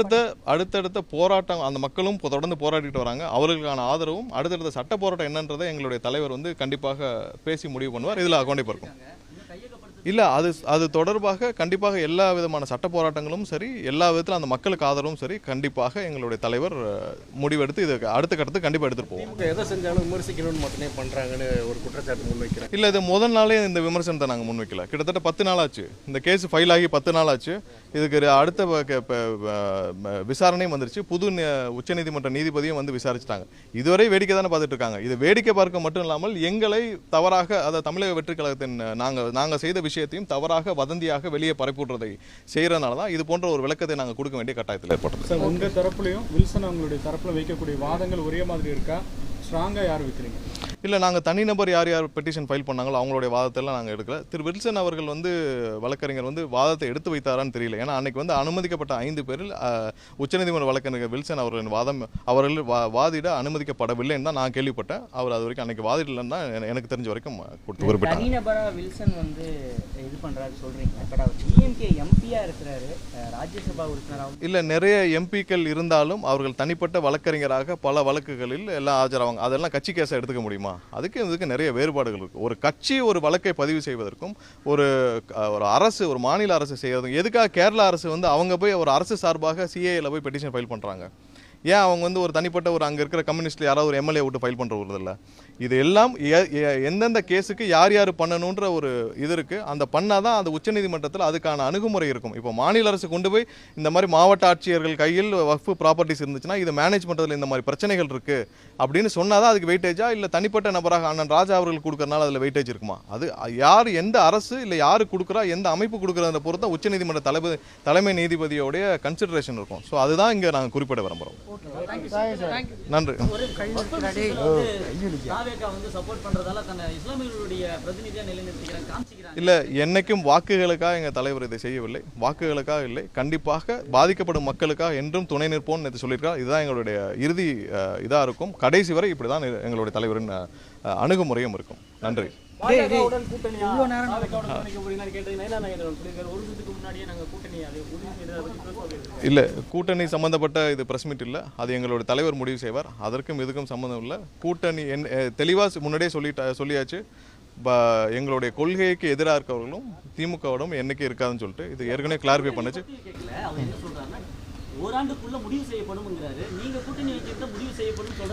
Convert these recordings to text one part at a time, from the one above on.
அடுத்த அடுத்தடுத்த போராட்டம் அந்த மக்களும் தொடர்ந்து போராடிட்டு வராங்க. அவர்களுக்கான ஆதரவும் அடுத்தடுத்த சட்ட போராட்டம் என்னன்றதை எங்களுடைய தலைவர் வந்து கண்டிப்பாக பேசி முடிவு பண்ணுவார். இதில் கண்டிப்பாக இருக்கும் இல்லை அது அது தொடர்பாக கண்டிப்பாக எல்லா விதமான சட்ட போராட்டங்களும் சரி எல்லா விதத்திலும் அந்த மக்களுக்கு ஆதரவும் சரி கண்டிப்பாக எங்களுடைய தலைவர் முடிவெடுத்து இதுக்கு அடுத்த கட்டத்துக்கு கண்டிப்பாக எடுத்துகிட்டு போவோம். எதை செஞ்சாலும் விமர்சிக்கணும்னு மட்டுமே பண்றாங்கன்னு ஒரு குற்றச்சாட்டு முன்வைக்கிறேன். இல்லை இது முதல் நாளே இந்த விமர்சனத்தை நாங்கள் முன்வைக்கல. கிட்டத்தட்ட பத்து நாள் ஆச்சு இந்த கேஸ் ஃபைல் ஆகி பத்து நாள் ஆச்சு இதுக்கு அடுத்த விசாரணையும் வந்துருச்சு. புது உச்சநீதிமன்ற நீதிபதியும் வந்து விசாரிச்சிட்டாங்க. இதுவரை வேடிக்கை தானே பார்த்துட்டு இருக்காங்க. இது வேடிக்கை பார்க்க மட்டும் இல்லாமல் எங்களை தவறாக அதை தமிழக வெற்றி கழகத்தின் நாங்கள் நாங்கள் செய்த விஷயத்தையும் தவறாக வதந்தியாக வெளியே பரப்பிவிடுறதை செய்கிறனால தான் இது போன்ற ஒரு விளக்கத்தை நாங்கள் கொடுக்க வேண்டிய கட்டாயத்தில் ஏற்பட்டது. சார் உங்கள் தரப்புலையும் வில்சன் அவங்களுடைய தரப்புல வைக்கக்கூடிய வாதங்கள் ஒரே மாதிரி இருக்கா? ஸ்ட்ராங்கா யார் வைக்கிறீங்க? இல்லை நாங்கள் தனிநபர் யார் யார் பெட்டிஷன் ஃபைல் பண்ணாங்களோ அவங்களுடைய வாதத்தெல்லாம் நாங்கள் எடுக்கல. திரு வில்சன் அவர்கள் வந்து வழக்கறிஞர் வந்து வாதத்தை எடுத்து வைத்தாரான்னு தெரியல. ஏன்னா அன்னைக்கு வந்து அனுமதிக்கப்பட்ட ஐந்து பேரில் உச்சநீதிமன்ற வழக்கறிஞர் வில்சன் அவர்களின் வாதம் அவர்கள் வா வாதிட அனுமதிக்கப்படவில்லைன்னு தான் நான் கேள்விப்பட்டேன். அவர் அது வரைக்கும் அன்னைக்கு வாதிடலன்னு தான் என- எனக்கு தெரிஞ்ச வரைக்கும் கொடுத்து குறிப்பிட்டாங்க. தனிநபரா வில்சன் வந்து இது பண்றாரு சொல்றீங்க. பட் அவர் டிஎம்கே எம்பியா இருக்கிறாரு. ராஜ்யசபா உறுப்பினராகவும் இல்லை நிறைய எம்பிக்கள் இருந்தாலும் அவர்கள் தனிப்பட்ட வழக்கறிஞராக பல வழக்குகளில் எல்லாம் ஆஜராவாங்க. அதெல்லாம் கட்சி கேஸை எடுத்துக்க முடியுமா? அதுக்கு இதுக்கு நிறைய வேறுபாடுகள் இருக்குது ஒரு கட்சி ஒரு வழக்கை பதிவு செய்வதற்கும் ஒரு ஒரு அரசு ஒரு மாநில அரசு செய்வதற்கும் எதுக்காக கேரளா அரசு வந்து அவங்க போய் ஒரு அரசு சார்பாக சிஏல போய் பெட்டிஷன் ஃபைல் பண்ணுறாங்க ஏன் அவங்க வந்து ஒரு தனிப்பட்ட ஒரு அங்கே இருக்கிற கம்யூனிஸ்டில் யாராவது ஒரு எம்எல்ஏ விட்டு ஃபைல் பண்ணுறது இல்லை இது எல்லாம் எந்தெந்த கேஸுக்கு யார் யார் பண்ணணுன்ற ஒரு இது இருக்குது அந்த பண்ணாதான் அது உச்சநீதிமன்றத்தில் அதுக்கான அணுகுமுறை இருக்கும். இப்போ மாநில அரசு கொண்டு போய் இந்த மாதிரி மாவட்ட ஆட்சியர்கள் கையில் வக்ஃபு ப்ராப்பர்ட்டிஸ் இருந்துச்சுன்னா இது மேனேஜ் பண்ணுறதுல இந்த மாதிரி பிரச்சனைகள் இருக்குது அப்படின்னு சொன்னால் தான் அதுக்கு வெயிட்டேஜா இல்லை தனிப்பட்ட நபராக அண்ணன் ராஜா அவர்கள் கொடுக்குறதுனால அதில் வெயிட்டேஜ் இருக்குமா? அது யார் எந்த அரசு இல்லை யார் கொடுக்குறா? எந்த அமைப்பு கொடுக்குறத பொறுத்த உச்சநீதிமன்ற தலைமை தலைமை நீதிபதியோடைய கன்சிடரேஷன் இருக்கும். ஸோ அதுதான் இங்கே நாங்கள் குறிப்பிட விரும்புகிறோம் நன்றி. தாவேகா வந்து சப்போர்ட் பண்றதால தன்னை இஸ்லாமியர்களுடைய பிரதிநிதியா நிலைநிறுத்திக்கிறாங்க காமிச்சிக்கிறாங்க. இல்லை என்னைக்கும் வாக்குகளுக்காக எங்கள் தலைவர் இதை செய்யவில்லை. வாக்குகளுக்காக இல்லை. கண்டிப்பாக பாதிக்கப்படும் மக்களுக்காக என்றும் துணை நிற்போம்னு நேற்று சொல்லியிருக்கார். இதுதான் எங்களுடைய இறுதி இதாக இருக்கும். கடைசி வரை இப்படி தான் எங்களுடைய தலைவரின் அணுகுமுறையும் இருக்கும். நன்றி. இல்லை கூட்டணி சம்பந்தப்பட்ட இது பிரஸ் மீட் இல்லை. அது எங்களுடைய தலைவர் முடிவு செய்வார். அதற்கும் இதுக்கும் சம்மந்தம் இல்லை. கூட்டணி என் தெளிவாக முன்னாடியே சொல்லிட்டா சொல்லியாச்சு. ப எங்களுடைய கொள்கைக்கு எதிராக இருக்கவர்களும் திமுகவிடம் என்னைக்கு இருக்காதுன்னு சொல்லிட்டு இது ஏற்கனவே கிளாரிஃபை பண்ணுச்சு.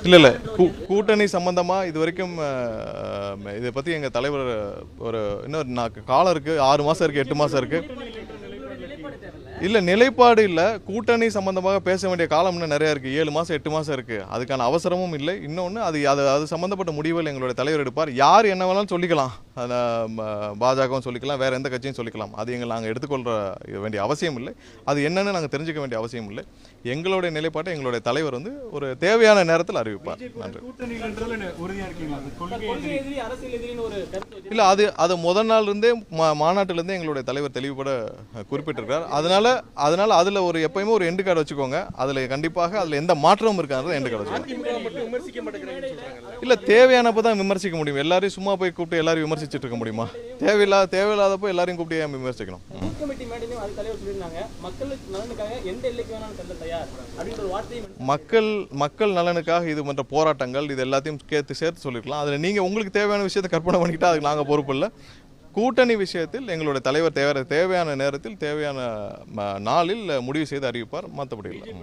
இல்லை இல்லை. கூட்டணி சம்பந்தமாக இது வரைக்கும் இதை பற்றி எங்கள் தலைவர் ஒரு இன்னொரு நான் காலம் இருக்குது ஆறு மாதம் இருக்குது எட்டு மாதம் இருக்குது இல்லை நிலைப்பாடு இல்லை. கூட்டணி சம்பந்தமாக பேச வேண்டிய காலம் இன்னும் நிறையா இருக்குது ஏழு மாதம் எட்டு மாதம் இருக்குது அதுக்கான அவசரமும் இல்லை. இன்னொன்று அது அது அது சம்மந்தப்பட்ட முடிவுகள் எங்களுடைய தலைவர் எடுப்பார். யார் என்ன வேணாலும் சொல்லிக்கலாம். அதை பாஜகவும் சொல்லிக்கலாம். வேறு எந்த கட்சியும் சொல்லிக்கலாம். அது எங்கள் நாங்கள் எடுத்துக்கொள்கிற வேண்டிய அவசியம் இல்லை. அது என்னன்னு நாங்கள் தெரிஞ்சுக்க வேண்டிய அவசியம் இல்லை. எங்களுடைய நிலைப்பாட்டை எங்களுடைய தலைவர் வந்து ஒரு தேவையான நேரத்தில் அறிவிப்பார். நன்றி. இல்லை அது அது முதல் நாள் இருந்தே மா மாநாட்டிலேருந்தே எங்களுடைய தலைவர் தெளிவுபட குறிப்பிட்டிருக்கார் அதனால அதனால அதில் ஒரு எப்பயுமே ஒரு எண்டு கார்டு வச்சுக்கோங்க. அதில் கண்டிப்பாக அதில் எந்த மாற்றமும் இருக்காது எண்டு கார்டு வச்சுக்கோங்க. இல்லை தேவையானப்போ தான் விமர்சிக்க முடியும். எல்லாரையும் சும்மா போய் கூப்பிட்டு எல்லாரையும் விமர்சிச்சுட்டு இருக்க முடியுமா? தேவையில்லாத தேவையில்லாதப்போ எல்லாரையும் கூப்பிட்டு ஏன் விமர்சிக்கணும்? மக்கள் மக்கள் நலனுக்காக இது மற்ற போராட்டங்கள் இது எல்லாத்தையும் கேத்து சேர்த்து சொல்லிருக்கலாம். அதில் நீங்கள் உங்களுக்கு தேவையான விஷயத்தை கற்பனை பண்ணிக்கிட்டா அதுக்கு நாங்கள் பொறுப்பு இல்லை. கூட்டணி விஷயத்தில் எங்களுடைய தலைவர் தேவை தேவையான நேரத்தில் தேவையான நாளில் முடிவு செய்து அறிவிப்பார். மற்றபடி இல்லை.